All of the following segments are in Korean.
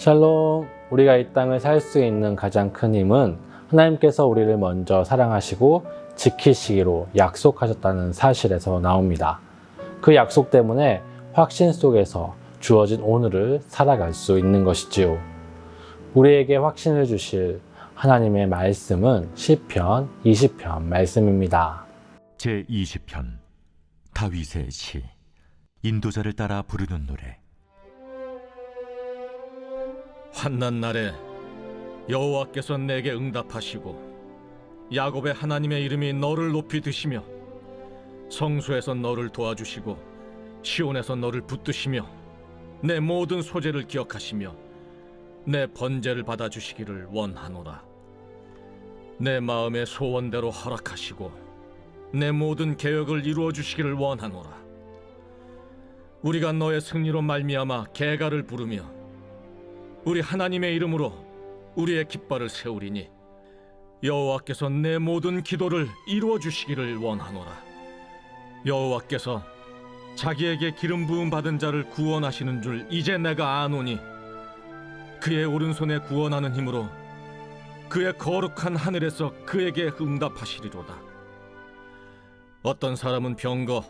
샬롬, 우리가 이 땅을 살 수 있는 가장 큰 힘은 하나님께서 우리를 먼저 사랑하시고 지키시기로 약속하셨다는 사실에서 나옵니다. 그 약속 때문에 확신 속에서 주어진 오늘을 살아갈 수 있는 것이지요. 우리에게 확신을 주실 하나님의 말씀은 시편 20편 말씀입니다. 제 20편 다윗의 시 인도자를 따라 부르는 노래 환난 날에 여호와께서 내게 응답하시고 야곱의 하나님의 이름이 너를 높이 드시며 성수에서 너를 도와주시고 시온에서 너를 붙드시며 내 모든 소재를 기억하시며 내 번제를 받아 주시기를 원하노라. 내 마음의 소원대로 허락하시고 내 모든 계획을 이루어 주시기를 원하노라. 우리가 너의 승리로 말미암아 개가를 부르며 우리 하나님의 이름으로 우리의 깃발을 세우리니 여호와께서 내 모든 기도를 이루어 주시기를 원하노라. 여호와께서 자기에게 기름 부음 받은 자를 구원하시는 줄 이제 내가 아노니 그의 오른손에 구원하는 힘으로 그의 거룩한 하늘에서 그에게 응답하시리로다. 어떤 사람은 병거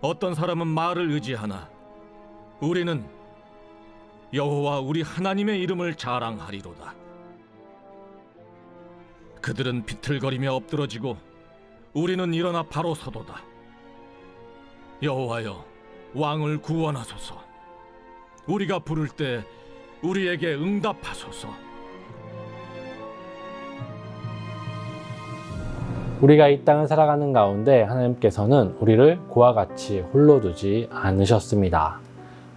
어떤 사람은 말을 의지하나 우리는 여호와 우리 하나님의 이름을 자랑하리로다. 그들은 비틀거리며 엎드러지고 우리는 일어나 바로 서도다. 여호와여 왕을 구원하소서. 우리가 부를 때 우리에게 응답하소서. 우리가 이 땅을 살아가는 가운데 하나님께서는 우리를 고와 같이 홀로 두지 않으셨습니다.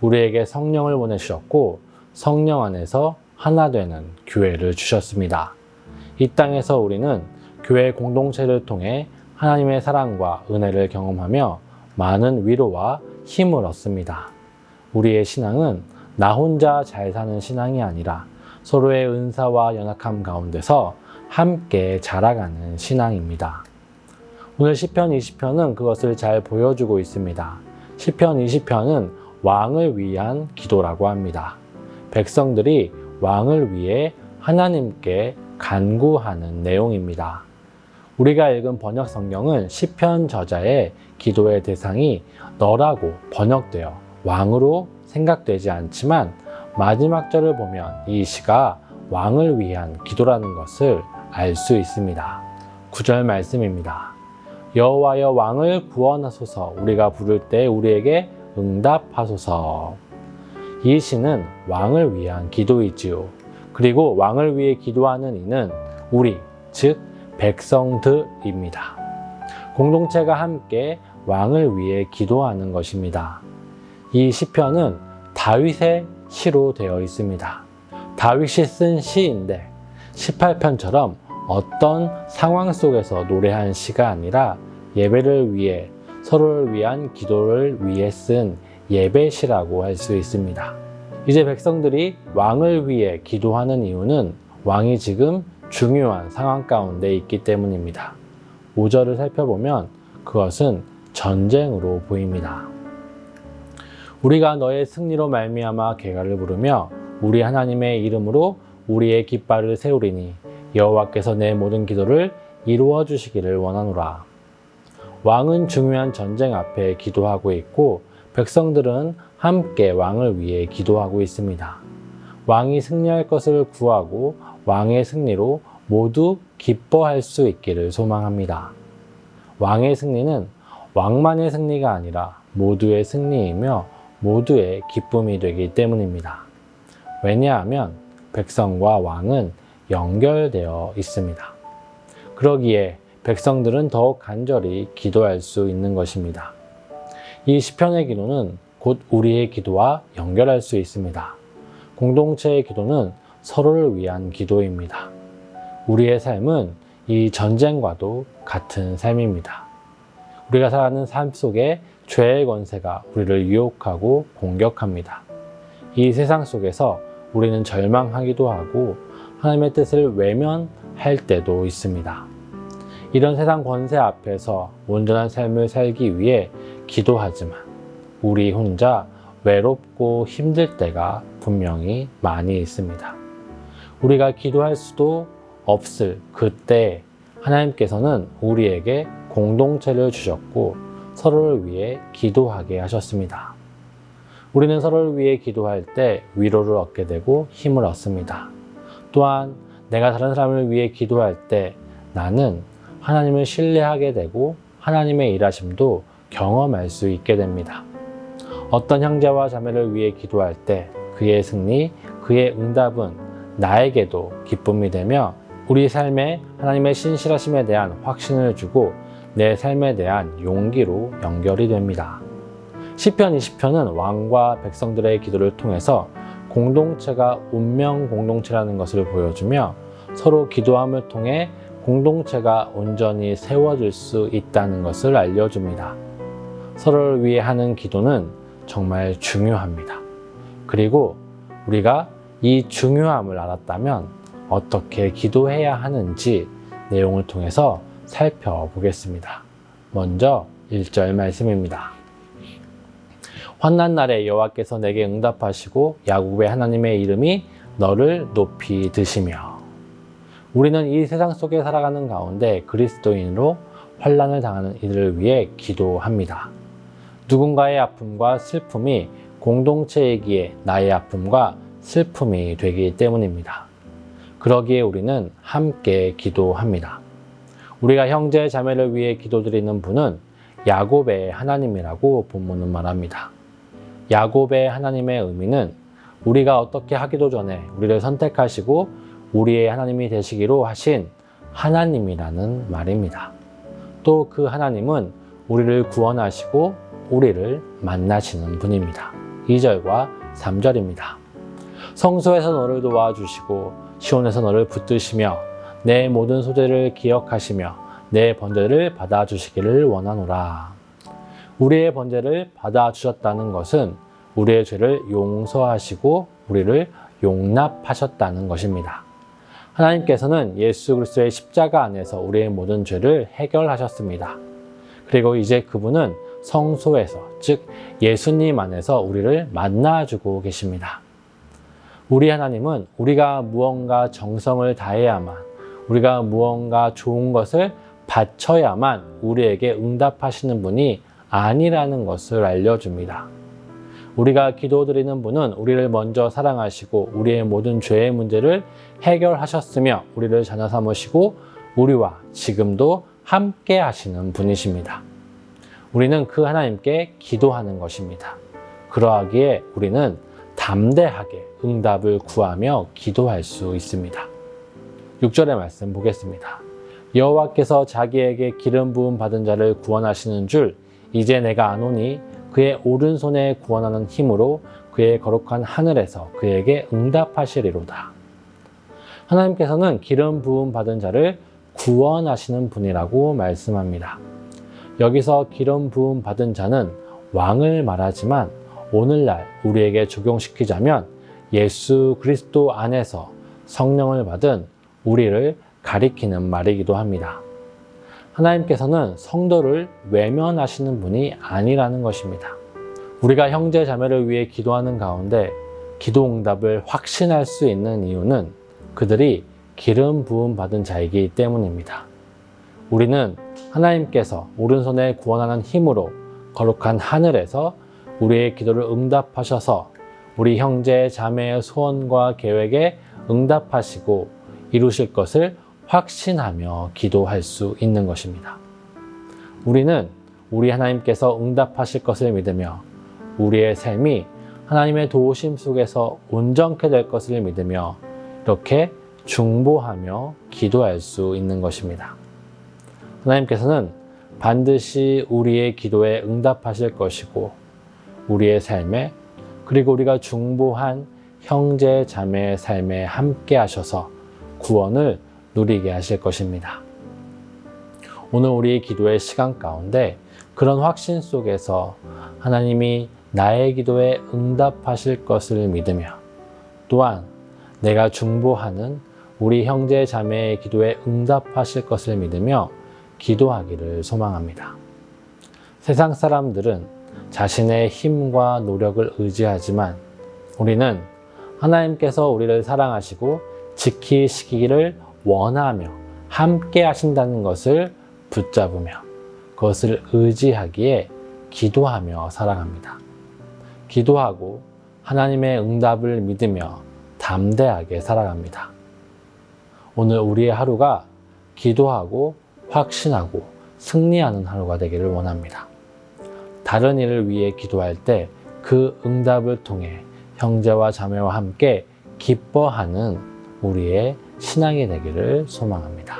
우리에게 성령을 보내주셨고 성령 안에서 하나 되는 교회를 주셨습니다. 이 땅에서 우리는 교회 공동체를 통해 하나님의 사랑과 은혜를 경험하며 많은 위로와 힘을 얻습니다. 우리의 신앙은 나 혼자 잘 사는 신앙이 아니라 서로의 은사와 연약함 가운데서 함께 자라가는 신앙입니다. 오늘 시편 20편은 그것을 잘 보여주고 있습니다. 시편 20편은 왕을 위한 기도라고 합니다. 백성들이 왕을 위해 하나님께 간구하는 내용입니다. 우리가 읽은 번역 성경은 시편 저자의 기도의 대상이 너라고 번역되어 왕으로 생각되지 않지만 마지막 절을 보면 이 시가 왕을 위한 기도라는 것을 알 수 있습니다. 9절 말씀입니다. 여호와여 왕을 구원하소서 우리가 부를 때 우리에게 응답하소서. 이 시는 왕을 위한 기도이지요. 그리고 왕을 위해 기도하는 이는 우리, 즉 백성들입니다. 공동체가 함께 왕을 위해 기도하는 것입니다. 이 시편은 다윗의 시로 되어 있습니다. 다윗이 쓴 시인데 18편처럼 어떤 상황 속에서 노래한 시가 아니라 예배를 위해 서로를 위한 기도를 위해 쓴 예배시라고 할 수 있습니다. 이제 백성들이 왕을 위해 기도하는 이유는 왕이 지금 중요한 상황 가운데 있기 때문입니다. 5절을 살펴보면 그것은 전쟁으로 보입니다. 우리가 너의 승리로 말미암아 개가를 부르며 우리 하나님의 이름으로 우리의 깃발을 세우리니 여호와께서 내 모든 기도를 이루어 주시기를 원하노라. 왕은 중요한 전쟁 앞에 기도하고 있고 백성들은 함께 왕을 위해 기도하고 있습니다. 왕이 승리할 것을 구하고 왕의 승리로 모두 기뻐할 수 있기를 소망합니다. 왕의 승리는 왕만의 승리가 아니라 모두의 승리이며 모두의 기쁨이 되기 때문입니다. 왜냐하면 백성과 왕은 연결되어 있습니다. 그러기에 백성들은 더욱 간절히 기도할 수 있는 것입니다. 이 시편의 기도는 곧 우리의 기도와 연결할 수 있습니다. 공동체의 기도는 서로를 위한 기도입니다. 우리의 삶은 이 전쟁과도 같은 삶입니다. 우리가 살아가는 삶 속에 죄의 권세가 우리를 유혹하고 공격합니다. 이 세상 속에서 우리는 절망하기도 하고 하나님의 뜻을 외면할 때도 있습니다. 이런 세상 권세 앞에서 온전한 삶을 살기 위해 기도하지만 우리 혼자 외롭고 힘들 때가 분명히 많이 있습니다. 우리가 기도할 수도 없을 그때 하나님께서는 우리에게 공동체를 주셨고 서로를 위해 기도하게 하셨습니다. 우리는 서로를 위해 기도할 때 위로를 얻게 되고 힘을 얻습니다. 또한 내가 다른 사람을 위해 기도할 때 나는 하나님을 신뢰하게 되고 하나님의 일하심도 경험할 수 있게 됩니다. 어떤 형제와 자매를 위해 기도할 때 그의 승리, 그의 응답은 나에게도 기쁨이 되며 우리 삶에 하나님의 신실하심에 대한 확신을 주고 내 삶에 대한 용기로 연결이 됩니다. 시편 20편은 왕과 백성들의 기도를 통해서 공동체가 운명 공동체라는 것을 보여주며 서로 기도함을 통해 공동체가 온전히 세워질 수 있다는 것을 알려줍니다. 서로를 위해 하는 기도는 정말 중요합니다. 그리고 우리가 이 중요함을 알았다면 어떻게 기도해야 하는지 내용을 통해서 살펴보겠습니다. 먼저 1절 말씀입니다. 환난 날에 여호와께서 내게 응답하시고 야곱의 하나님의 이름이 너를 높이 드시며 우리는 이 세상 속에 살아가는 가운데 그리스도인으로 환난을 당하는 이들을 위해 기도합니다. 누군가의 아픔과 슬픔이 공동체이기에 나의 아픔과 슬픔이 되기 때문입니다. 그러기에 우리는 함께 기도합니다. 우리가 형제 자매를 위해 기도드리는 분은 야곱의 하나님이라고 본문은 말합니다. 야곱의 하나님의 의미는 우리가 어떻게 하기도 전에 우리를 선택하시고 우리의 하나님이 되시기로 하신 하나님이라는 말입니다. 또 그 하나님은 우리를 구원하시고 우리를 만나시는 분입니다. 2절과 3절입니다. 성소에서 너를 도와주시고 시온에서 너를 붙드시며 내 모든 소재를 기억하시며 내 번제를 받아주시기를 원하노라. 우리의 번제를 받아주셨다는 것은 우리의 죄를 용서하시고 우리를 용납하셨다는 것입니다. 하나님께서는 예수 그리스도의 십자가 안에서 우리의 모든 죄를 해결하셨습니다. 그리고 이제 그분은 성소에서, 즉 예수님 안에서 우리를 만나주고 계십니다. 우리 하나님은 우리가 무언가 정성을 다해야만, 우리가 무언가 좋은 것을 바쳐야만 우리에게 응답하시는 분이 아니라는 것을 알려줍니다. 우리가 기도드리는 분은 우리를 먼저 사랑하시고 우리의 모든 죄의 문제를 해결하셨으며 우리를 자녀 삼으시고 우리와 지금도 함께 하시는 분이십니다. 우리는 그 하나님께 기도하는 것입니다. 그러하기에 우리는 담대하게 응답을 구하며 기도할 수 있습니다. 6절의 말씀 보겠습니다. 여호와께서 자기에게 기름 부음 받은 자를 구원하시는 줄 이제 내가 아노니 그의 오른손에 구원하는 힘으로 그의 거룩한 하늘에서 그에게 응답하시리로다. 하나님께서는 기름 부음 받은 자를 구원하시는 분이라고 말씀합니다. 여기서 기름 부음 받은 자는 왕을 말하지만 오늘날 우리에게 적용시키자면 예수 그리스도 안에서 성령을 받은 우리를 가리키는 말이기도 합니다. 하나님께서는 성도를 외면하시는 분이 아니라는 것입니다. 우리가 형제 자매를 위해 기도하는 가운데 기도 응답을 확신할 수 있는 이유는 그들이 기름 부음 받은 자이기 때문입니다. 우리는 하나님께서 오른손에 구원하는 힘으로 거룩한 하늘에서 우리의 기도를 응답하셔서 우리 형제 자매의 소원과 계획에 응답하시고 이루실 것을 확신하며 기도할 수 있는 것입니다. 우리는 우리 하나님께서 응답하실 것을 믿으며 우리의 삶이 하나님의 도우심 속에서 온전케 될 것을 믿으며 이렇게 중보하며 기도할 수 있는 것입니다. 하나님께서는 반드시 우리의 기도에 응답하실 것이고 우리의 삶에 그리고 우리가 중보한 형제 자매의 삶에 함께 하셔서 구원을 누리게 하실 것입니다. 오늘 우리 기도의 시간 가운데 그런 확신 속에서 하나님이 나의 기도에 응답하실 것을 믿으며 또한 내가 중보하는 우리 형제 자매의 기도에 응답하실 것을 믿으며 기도하기를 소망합니다. 세상 사람들은 자신의 힘과 노력을 의지하지만 우리는 하나님께서 우리를 사랑하시고 지키시기를 원하며 함께 하신다는 것을 붙잡으며 그것을 의지하기에 기도하며 살아갑니다. 기도하고 하나님의 응답을 믿으며 담대하게 살아갑니다. 오늘 우리의 하루가 기도하고 확신하고 승리하는 하루가 되기를 원합니다. 다른 일을 위해 기도할 때 그 응답을 통해 형제와 자매와 함께 기뻐하는 우리의 신앙이 되기를 소망합니다.